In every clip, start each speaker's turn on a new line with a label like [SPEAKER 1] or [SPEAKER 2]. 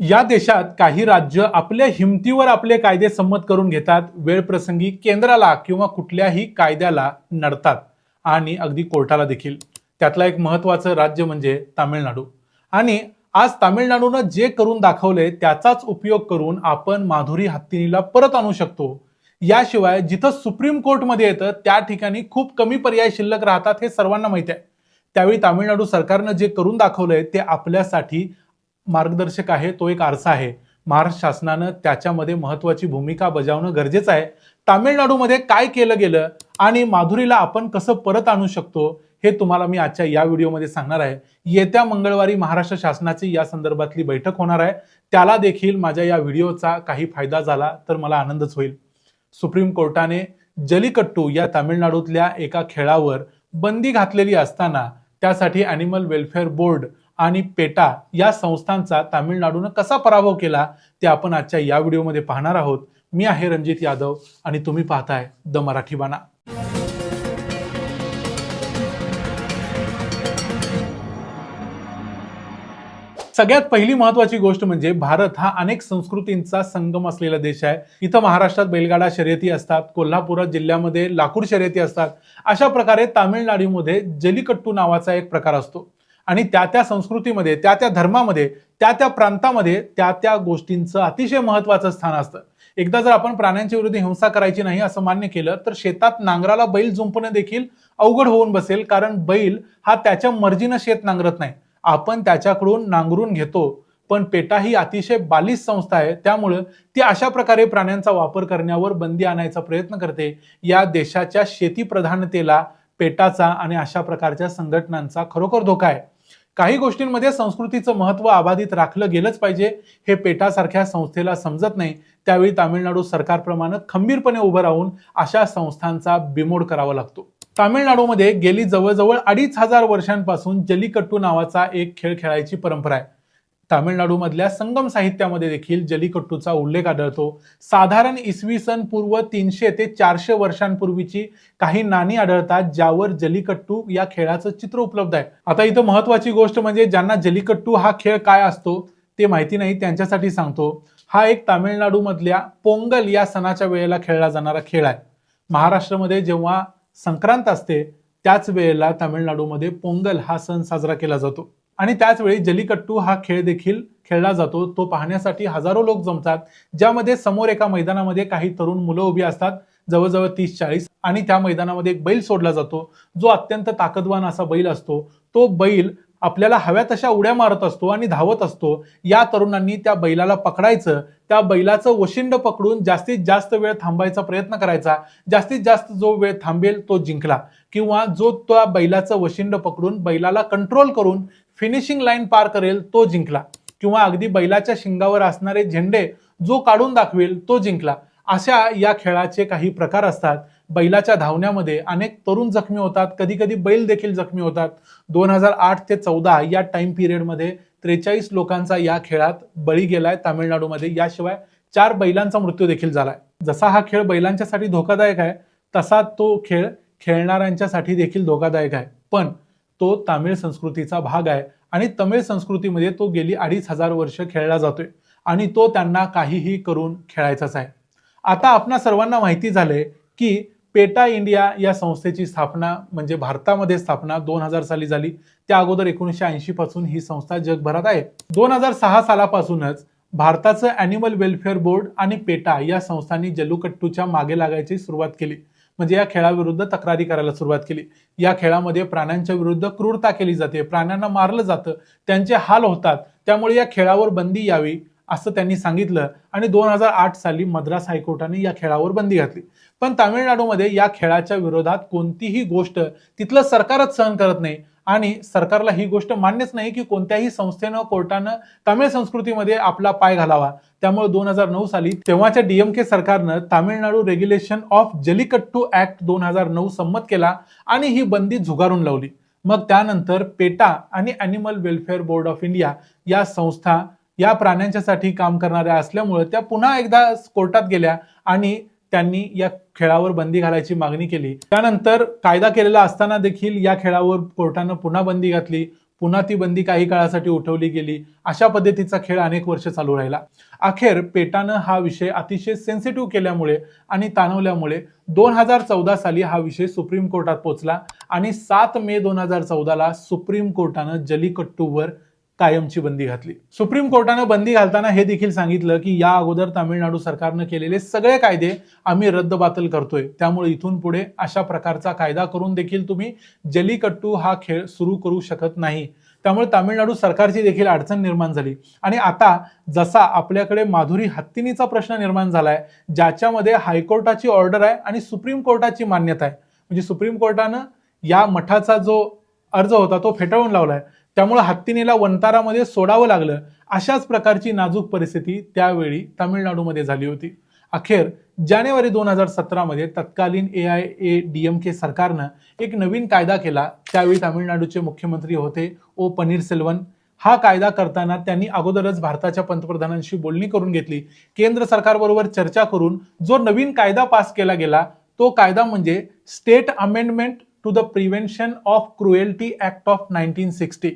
[SPEAKER 1] या देशात काही राज्य आपल्या हिमतीवर आपले कायदे संमत करून घेतात. वेळप्रसंगी केंद्राला किंवा कुठल्याही कायद्याला नडतात. आणि अगदी कोर्टाला देखील. त्यातला एक महत्वाचं राज्य म्हणजे तामिळनाडू. आणि आज तामिळनाडूनं जे करून दाखवले त्याचाच उपयोग करून आपण माधुरी हत्तीनीला परत आणू शकतो. याशिवाय जिथं सुप्रीम कोर्टमध्ये येतं त्या ठिकाणी खूप कमी पर्याय शिल्लक राहतात हे सर्वांना माहिती आहे. त्यावेळी तामिळनाडू सरकारनं जे करून दाखवलंय ते आपल्यासाठी मार्गदर्शक आहे तो एक आरसा आहे. महाराष्ट्र शासनानं त्याच्यामध्ये महत्वाची भूमिका बजावणं गरजेचं आहे. तामिळनाडूमध्ये काय केलं गेलं आणि माधुरीला आपण कसं परत आणू शकतो हे तुम्हाला मी आजच्या या व्हिडिओमध्ये सांगणार आहे. येत्या मंगळवारी महाराष्ट्र शासनाची या संदर्भातली बैठक होणार आहे. त्याला देखील माझ्या या व्हिडिओचा काही फायदा झाला तर मला आनंदच होईल. सुप्रीम कोर्टाने जलीकट्टू या तामिळनाडूतल्या एका खेळावर बंदी घातलेली असताना त्यासाठी अॅनिमल वेलफेअर बोर्ड आणि पेटा या संस्थांचा तामिळनाडूनं कसा पराभव केला ते आपण आजच्या या व्हिडिओमध्ये पाहणार आहोत. मी आहे रणजित यादव आणि तुम्ही पाहताय द मराठी बाणा. सगळ्यात पहिली महत्वाची गोष्ट म्हणजे भारत हा अनेक संस्कृतींचा संगम असलेला देश आहे. इथं महाराष्ट्रात बैलगाडा शर्यती असतात कोल्हापुरात जिल्ह्यामध्ये लाकूड शर्यती असतात. अशा प्रकारे तामिळनाडूमध्ये जलीकट्टू नावाचा एक प्रकार असतो. आणि त्या त्या संस्कृतीमध्ये त्या त्या धर्मामध्ये त्या त्या प्रांतामध्ये त्या त्या गोष्टींचं अतिशय महत्वाचं स्थान असतं. एकदा जर आपण प्राण्यांच्या विरुद्ध हिंसा करायची नाही असं मान्य केलं तर शेतात नांगराला बैल जुंपणं देखील अवघड होऊन बसेल कारण बैल हा त्याच्या मर्जीनं शेत नांगरत नाही. आपण त्याच्याकडून नांगरून घेतो पण पेटा ही अतिशय बालिश संस्था आहे. त्यामुळं ती अशा प्रकारे प्राण्यांचा वापर करण्यावर बंदी आणायचा प्रयत्न करते. या देशाच्या शेती प्रधानतेला पेटाचा आणि अशा प्रकारच्या संघटनांचा खरोखर धोका आहे. काही गोष्टींमध्ये संस्कृतीचं महत्त्व अबाधित राखलं गेलंच पाहिजे. हे पेटासारख्या संस्थेला समजत नाही. त्यावेळी तामिळनाडू सरकारप्रमाणे खंबीरपणे उभं राहून अशा संस्थांचा बिमोड करावा लागतो. तामिळनाडूमध्ये गेली जवळजवळ अडीच हजार वर्षांपासून जलीकट्टू नावाचा एक खेळ खेळायची परंपरा आहे. तामिळनाडूमधल्या संगम साहित्यामध्ये देखील जलीकट्टूचा उल्लेख आढळतो. साधारण इसवी सन पूर्व तीनशे ते चारशे वर्षांपूर्वीची काही नाणी आढळतात ज्यावर जलीकट्टू या खेळाचं चित्र उपलब्ध आहे. आता इथं महत्वाची गोष्ट म्हणजे ज्यांना जलीकट्टू हा खेळ काय असतो ते माहिती नाही त्यांच्यासाठी सांगतो. हा एक तामिळनाडूमधल्या पोंगल या सणाच्या वेळेला खेळला जाणारा खेळ आहे. महाराष्ट्रामध्ये जेव्हा संक्रांत असते त्याच वेळेला तामिळनाडूमध्ये पोंगल हा सण साजरा केला जातो. आणि त्याचवेळी जलीकट्टू हा खेळ देखील खेळला जातो. तो पाहण्यासाठी हजारो लोक जमतात. ज्यामध्ये समोर एका मैदानामध्ये काही तरुण मुलं उभी असतात. जवळजवळ तीस चाळीस आणि त्या मैदानामध्ये एक बैल सोडला जातो. जो अत्यंत ताकदवान असा बैल असतो. तो बैल आपल्याला हव्या तशा उड्या मारत असतो आणि धावत असतो या तरुणांनी त्या बैलाला पकडायचं त्या बैलाचं वशिंड पकडून जास्तीत जास्त वेळ थांबायचा प्रयत्न करायचा. जास्तीत जास्त जो वेळ थांबेल तो जिंकला. किंवा जो त्या बैलाचं वशिंड पकडून बैलाला कंट्रोल करून फिनिशिंग लाईन पार करेल तो जिंकला. किंवा अगदी बैलाच्या शिंगावर असणारे झेंडे जो काढून दाखवेल तो जिंकला. अशा या खेळाचे काही प्रकार असतात. बैलाच्या धावण्यामध्ये अनेक तरुण जखमी होतात. कधी कधी बैल देखील जखमी होतात. दोन हजार आठ ते चौदा या टाइम पिरियडमध्ये त्रेचाळीस लोकांचा या खेळात बळी गेलाय तामिळनाडूमध्ये. याशिवाय चार बैलांचा मृत्यू देखील झालाय. जसा हा खेळ बैलांच्यासाठी धोकादायक आहे तसा तो खेळ खेळणाऱ्यांच्यासाठी देखील धोकादायक आहे. पण तो तामिळ संस्कृतीचा भाग आहे आणि तमिळ संस्कृतीमध्ये तो गेली अडीच हजार वर्ष खेळला जातोय आणि तो त्यांना काहीही करून खेळायचाच आहे. आता आपणा सर्वांना माहिती झाले की पेटा इंडिया या संस्थेची स्थापना म्हणजे भारतामध्ये स्थापना दोन हजार साली झाली. त्या अगोदर एकोणीसशे ऐंशी पासून ही संस्था जगभरात आहे. दोन हजार सहा सालापासूनच भारताचं अॅनिमल वेलफेअर बोर्ड आणि पेटा या संस्थांनी जल्लूकट्टूच्या मागे लागायची सुरुवात केली. म्हणजे या खेळाविरुद्ध तक्रारी करायला सुरुवात केली. या खेळामध्ये प्राण्यांच्या विरुद्ध क्रूरता केली जाते. प्राण्यांना मारलं जातं. त्यांचे हाल होतात. त्यामुळे या खेळावर बंदी यावी. असं त्यांनी सांगितलं आणि दोन हजार आठ साली मद्रास हायकोर्टाने या खेळावर बंदी घातली. पण तामिळनाडूमध्ये या खेळाच्या विरोधात कोणतीही गोष्ट तिथलं सरकारच सहन करत नाही आणि सरकारला ही गोष्ट मान्यच नाही की कोणत्याही संस्थेनं कोर्टानं तामिळ संस्कृतीमध्ये आपला पाय घालावा. त्यामुळे दोन हजार नऊ साली तेव्हाच्या डीएमके सरकारनं Tamil Nadu regulation of Jallikattu act दोन हजार नऊ संमत केला आणि ही बंदी झुगारून लावली. मग त्यानंतर पेटा आणि animal welfare board of India या संस्था या प्राण्यांच्यासाठी काम करणाऱ्या असल्यामुळे त्या पुन्हा एकदा कोर्टात गेल्या आणि त्यांनी या खेळावर बंदी घालायची मागणी केली. त्यानंतर कायदा केलेला असताना देखील या खेळावर कोर्टानं पुन्हा बंदी घातली. पुन्हा ती बंदी काही काळासाठी उठवली गेली. अशा पद्धतीचा खेळ अनेक वर्ष चालू राहिला. अखेर पेटानं हा विषय अतिशय सेन्सिटिव्ह केल्यामुळे आणि ताणवल्यामुळे दोन हजार चौदा साली हा विषय सुप्रीम कोर्टात पोहोचला आणि सात मे दोन हजार चौदाला सुप्रीम कोर्टानं जलीकट्टूवर कायमची बंदी घातली. सुप्रीम कोर्टानं बंदी घालताना हे देखील सांगितलं की या अगोदर तामिळनाडू सरकारनं केलेले सगळे कायदे आम्ही रद्दबातल करतोय. त्यामुळे इथून पुढे अशा प्रकारचा कायदा करून देखील तुम्ही जलीकट्टू हा खेळ सुरू करू शकत नाही. त्यामुळे तामिळनाडू सरकारची देखील अडचण निर्माण झाली. आणि आता जसा आपल्याकडे माधुरी हत्तीनीचा प्रश्न निर्माण झालाय ज्याच्यामध्ये हायकोर्टाची ऑर्डर आहे आणि सुप्रीम कोर्टाची मान्यता आहे. म्हणजे सुप्रीम कोर्टानं या मठाचा जो अर्ज होता तो फेटाळून लावलाय. त्यामुळे हत्तीनेला वंतारामध्ये सोडावं लागलं. अशाच प्रकारची नाजूक परिस्थिती त्यावेळी तामिळनाडूमध्ये झाली होती. अखेर जानेवारी दोन हजार सतरामध्ये तत्कालीन A I A D M K सरकारनं एक नवीन कायदा केला. त्यावेळी तामिळनाडूचे मुख्यमंत्री होते ओ पनीरसेल्वन हा कायदा करताना त्यांनी अगोदरच भारताच्या पंतप्रधानांशी बोलणी करून घेतली. केंद्र सरकारबरोबर चर्चा करून जो नवीन कायदा पास केला गेला तो कायदा म्हणजे state amendment to the prevention of cruelty act of nineteen sixty.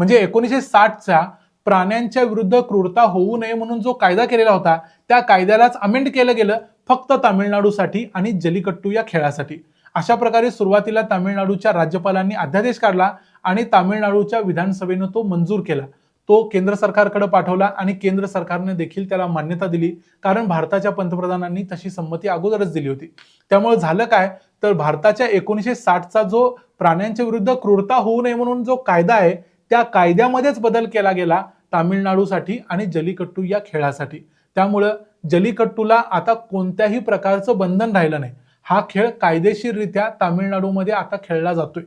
[SPEAKER 1] म्हणजे एकोणीसशे साठचा प्राण्यांच्या विरुद्ध क्रूरता होऊ नये म्हणून जो कायदा केलेला होता त्या कायद्यालाच अमेंड केलं गेलं फक्त तामिळनाडूसाठी आणि जलीकट्टू या खेळासाठी. अशा प्रकारे सुरुवातीला तामिळनाडूच्या राज्यपालांनी अध्यादेश काढला आणि तामिळनाडूच्या विधानसभेनं तो मंजूर केला. तो केंद्र सरकारकडे पाठवला आणि केंद्र सरकारने देखील त्याला मान्यता दिली कारण भारताच्या पंतप्रधानांनी तशी संमती अगोदरच दिली होती. त्यामुळे झालं काय? तर भारताच्या एकोणीसशे साठचा जो प्राण्यांच्या विरुद्ध क्रूरता होऊ नये म्हणून जो कायदा आहे त्या कायद्यामध्येच बदल केला गेला तामिळनाडूसाठी आणि जलीकट्टू या खेळासाठी. त्यामुळं जलीकट्टूला आता कोणत्याही प्रकारचं बंधन राहिलं नाही. हा खेळ कायदेशीररित्या तामिळनाडूमध्ये आता खेळला जातोय.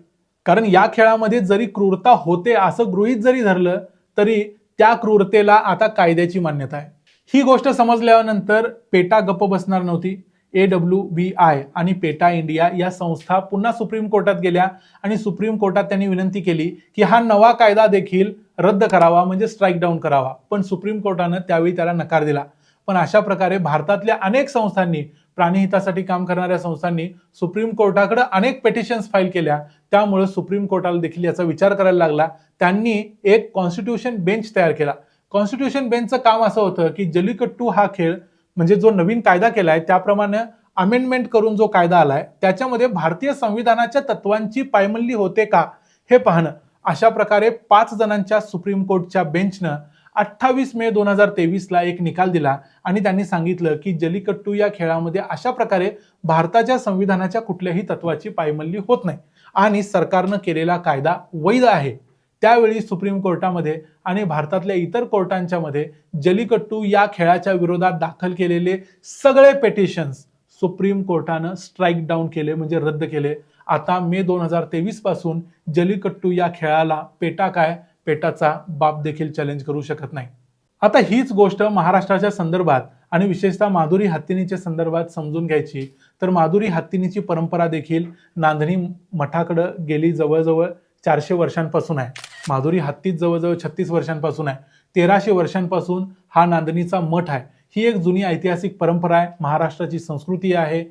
[SPEAKER 1] कारण या खेळामध्ये जरी क्रूरता होते असं गृहीत जरी धरलं तरी त्या क्रूरतेला आता कायद्याची मान्यता आहे. ही गोष्ट समजल्यानंतर पेटा गप्प बसणार नव्हती. ए डब्ल्यू बी आय आणि पेटा इंडिया या संस्था पुन्हा सुप्रीम कोर्टात गेल्या आणि सुप्रीम कोर्टात त्यांनी विनंती केली की हा नवा कायदा देखील रद्द करावा म्हणजे स्ट्राईक डाऊन करावा. पण सुप्रीम कोर्टानं त्यावेळी त्याला नकार दिला. पण अशा प्रकारे भारतातल्या अनेक संस्थांनी प्राणीहितासाठी काम करणाऱ्या संस्थांनी सुप्रीम कोर्टाकडे अनेक पेटिशन्स फाईल केल्या. त्यामुळे सुप्रीम कोर्टाला देखील याचा विचार करायला लागला. त्यांनी एक कॉन्स्टिट्यूशन बेंच तयार केला. कॉन्स्टिट्यूशन बेंचचं काम असं होतं की जलीकट्टू हा खेळ म्हणजे जो नवीन कायदा केलाय त्याप्रमाणे अमेंडमेंट करून जो कायदा आलाय त्याच्यामध्ये भारतीय संविधानाच्या तत्वांची पायमल्ली होते का हे पाहणं. अशा प्रकारे पाच जणांच्या सुप्रीम कोर्टच्या बेंचनं अठ्ठावीस मे दोन हजार तेवीसला एक निकाल दिला आणि त्यांनी सांगितलं की जलीकट्टू या खेळामध्ये अशा प्रकारे भारताच्या संविधानाच्या कुठल्याही तत्वाची पायमल्ली होत नाही. आणि सरकारनं केलेला कायदा वैध आहे. त्यावेळी सुप्रीम कोर्टामध्ये आणि भारतातल्या इतर कोर्टांच्या मध्ये जलीकट्टू या खेळाच्या विरोधात दाखल केलेले सगळे पेटिशन्स सुप्रीम कोर्टानं स्ट्राईक डाऊन केले म्हणजे रद्द केले. आता मे दोन हजार तेवीसपासून जलीकट्टू या खेळाला पेटा काय? पेटाचा बाप देखील चॅलेंज करू शकत नाही. आता हीच गोष्ट महाराष्ट्राच्या संदर्भात आणि विशेषतः माधुरी हत्तीनीच्या संदर्भात समजून घ्यायची तर माधुरी हत्तीनीची परंपरा देखील नांदणी मठाकडं गेली जवळजवळ चारशे वर्षांपासून आहे. माधुरी हत्तीच जवळजवळ छत्तीस वर्षांपासून आहे. तेराशे वर्षांपासून हा नांदणीचा मठ आहे. ही एक जुनी ऐतिहासिक परंपरा आहे. महाराष्ट्राची संस्कृती आहे.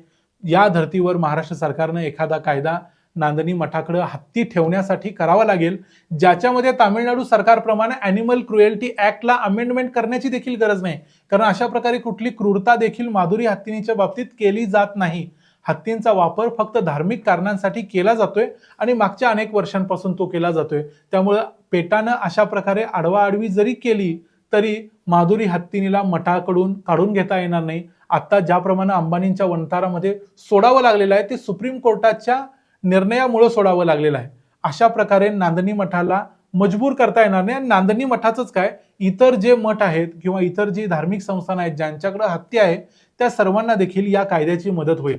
[SPEAKER 1] या धर्तीवर महाराष्ट्र सरकारनं एखादा कायदा नांदणी मठाकडे हत्ती ठेवण्यासाठी करावा लागेल ज्याच्यामध्ये तामिळनाडू सरकारप्रमाणे अॅनिमल क्रुएल्टी ऍक्टला अमेंडमेंट करण्याची देखील गरज नाही. कारण अशा प्रकारे कुठली क्रूरता देखील माधुरी हत्तीनीच्या बाबतीत केली जात नाही. हत्तींचा वापर फक्त धार्मिक कारणांसाठी केला जातोय आणि मागच्या अनेक वर्षांपासून तो केला जातोय. त्यामुळं पेटानं अशा प्रकारे आडवाआडवी जरी केली तरी माधुरी हत्तीनीला मठाकडून काढून घेता येणार नाही. आत्ता ज्याप्रमाणे अंबानींच्या वंतारामध्ये सोडावं लागलेलं आहे ते सुप्रीम कोर्टाच्या निर्णयामुळे सोडावं लागलेलं आहे. अशा प्रकारे नांदणी मठाला मजबूर करता येणार नाही. आणि नांदणी मठाचंच काय? इतर जे मठ आहेत किंवा इतर जी धार्मिक संस्थान आहेत ज्यांच्याकडे हत्ती आहे त्या सर्वांना देखील या कायद्याची मदत होईल.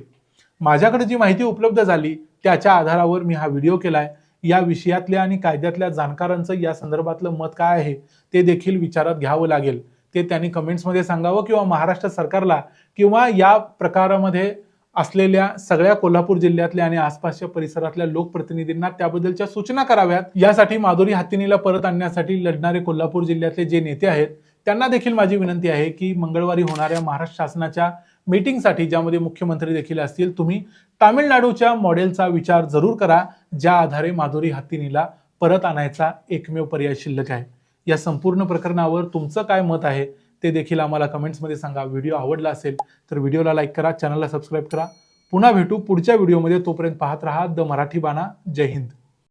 [SPEAKER 1] माझ्याकडे जी माहिती उपलब्ध झाली त्याच्या आधारावर मी हा व्हिडिओ केलाय. या विषयातल्या आणि कायद्यातल्या जाणकारांचं या संदर्भातलं मत काय आहे ते देखील विचारात घ्यावं लागेल. ते त्यांनी कमेंट्समध्ये सांगावं किंवा महाराष्ट्र सरकारला किंवा या प्रकारामध्ये असलेल्या सगळ्या कोल्हापूर जिल्ह्यातल्या आणि आसपासच्या परिसरातल्या लोकप्रतिनिधींना त्याबद्दलच्या सूचना कराव्यात. यासाठी माधुरी हत्तीनीला परत आणण्यासाठी लढणारे कोल्हापूर जिल्ह्यातले जे नेते आहेत त्यांना देखील माझी विनंती आहे की मंगळवारी होणाऱ्या महाराष्ट्र शासनाच्या मीटिंगसाठी ज्यामध्ये मुख्यमंत्री देखील असतील तुम्ही तामिळनाडूच्या मॉडेलचा विचार जरूर करा ज्या आधारे माधुरी हत्तीनीला परत आणायचा एकमेव पर्याय शिल्लक आहे. या संपूर्ण प्रकरणावर तुमचं काय मत आहे ते देखील आम्हाला कमेंट्समध्ये सांगा. व्हिडिओ आवडला असेल तर व्हिडिओला लाईक करा चॅनलला सबस्क्राईब करा. पुन्हा भेटू पुढच्या व्हिडिओमध्ये. तोपर्यंत पाहत राहा द मराठी बाणा. जय हिंद.